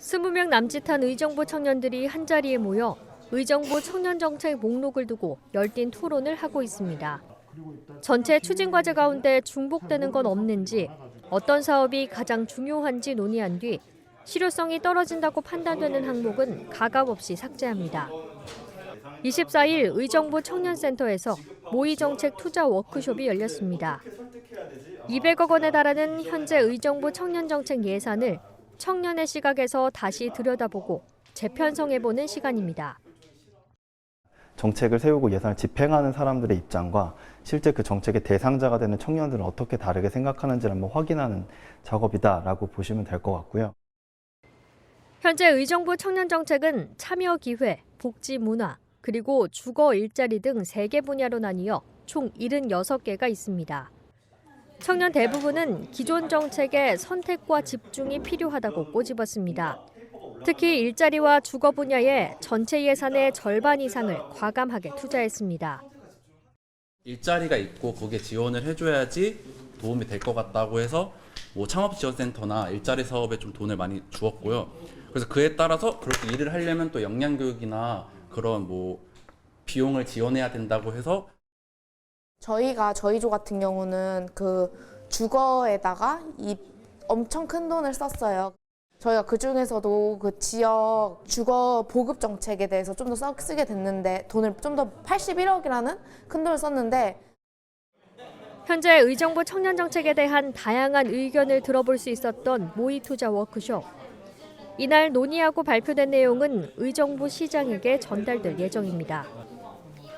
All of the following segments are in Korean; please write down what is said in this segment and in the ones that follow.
20명 남짓한 의정부 청년들이 한자리에 모여 의정부 청년정책 목록을 두고 열띤 토론을 하고 있습니다. 전체 추진 과제 가운데 중복되는 건 없는지, 어떤 사업이 가장 중요한지 논의한 뒤 실효성이 떨어진다고 판단되는 항목은 가감 없이 삭제합니다. 24일 의정부 청년센터에서 모의정책 투자 워크숍이 열렸습니다. 200억 원에 달하는 현재 의정부 청년정책 예산을 청년의 시각에서 다시 들여다보고 재편성해보는 시간입니다. 정책을 세우고 예산을 집행하는 사람들의 입장과 실제 그 정책의 대상자가 되는 청년들은 어떻게 다르게 생각하는지를 한번 확인하는 작업이다라고 보시면 될 것 같고요. 현재 의정부 청년 정책은 참여 기회, 복지 문화, 그리고 주거 일자리 등 3개 분야로 나뉘어 총 76개가 있습니다. 청년 대부분은 기존 정책의 선택과 집중이 필요하다고 꼬집었습니다. 특히 일자리와 주거 분야에 전체 예산의 절반 이상을 과감하게 투자했습니다. 일자리가 있고 거기에 지원을 해줘야지 도움이 될 것 같다고 해서 뭐 창업지원센터나 일자리 사업에 좀 돈을 많이 주었고요. 그래서 그에 따라서 그렇게 일을 하려면 또 역량교육이나 그런 뭐 비용을 지원해야 된다고 해서 저희가 저희 조 같은 경우는 그 주거에다가 이 엄청 큰 돈을 썼어요. 저희가 그 중에서도 그 지역 주거 보급 정책에 대해서 좀 더 쓰게 됐는데 돈을 좀 더 81억이라는 큰 돈을 썼는데 현재 의정부 청년 정책에 대한 다양한 의견을 들어볼 수 있었던 모의 투자 워크숍. 이날 논의하고 발표된 내용은 의정부 시장에게 전달될 예정입니다.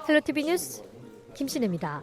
텔레티비 뉴스 김신혜입니다.